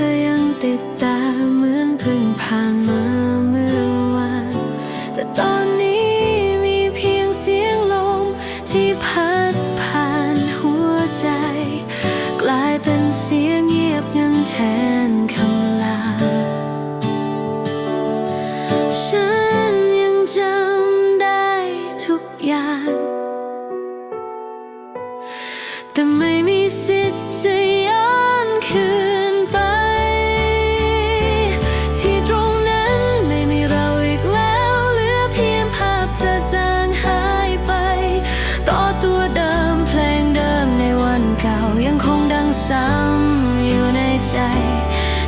ธอยังติดตาเหมือนเพิ่งผ่านมาเมื่อวาน แต่ตอนนี้มีเพียงเสียงลมที่พัดผ่านหัวใจ กลายเป็นเสียงเงียบงันแทนคำลา ฉันยังจำได้ทุกอย่าง แต่ไม่มีสิทธิ์จะย้อนคืน ใจ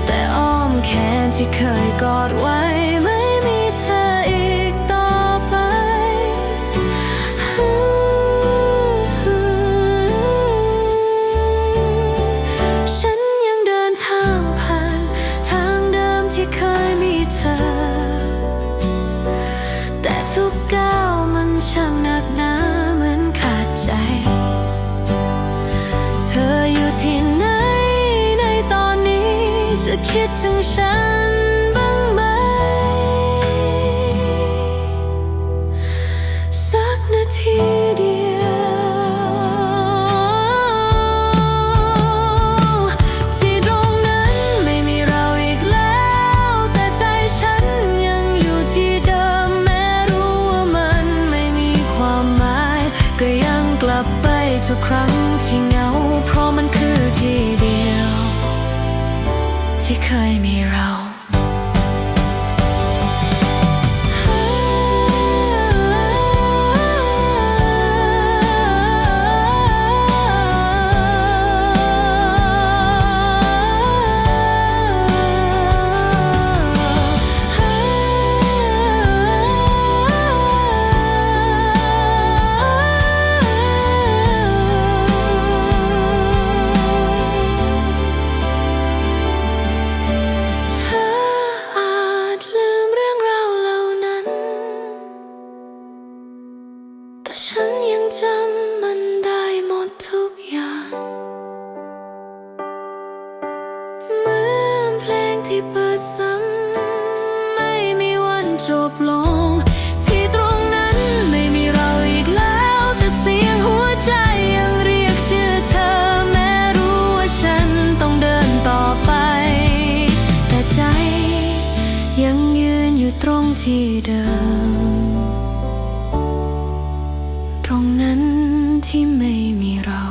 แต่อ้อมแขนที่เคยกอดไว้ จะคิดถึงฉันบ้างไหม สักนาทีเดียว ที่ตรงนั้นไม่มีเราอีกแล้ว แต่ใจฉันยังอยู่ที่เดิมแม้รู้ว่ามันไม่มีความหมาย ก็ยังกลับไปทุกครั้งที่ เคยมีเรา ที่เปิดซ้ำไม่มีวันจบลง ที่ตรงนั้นไม่มีเราอีกแล้ว แต่เสียงหัวใจยังเรียกชื่อเธอ แม้รู้ว่าฉันต้องเดินต่อไป แต่ใจยังยืนอยู่ตรงที่เดิม ตรงนั้นที่ไม่มีเรา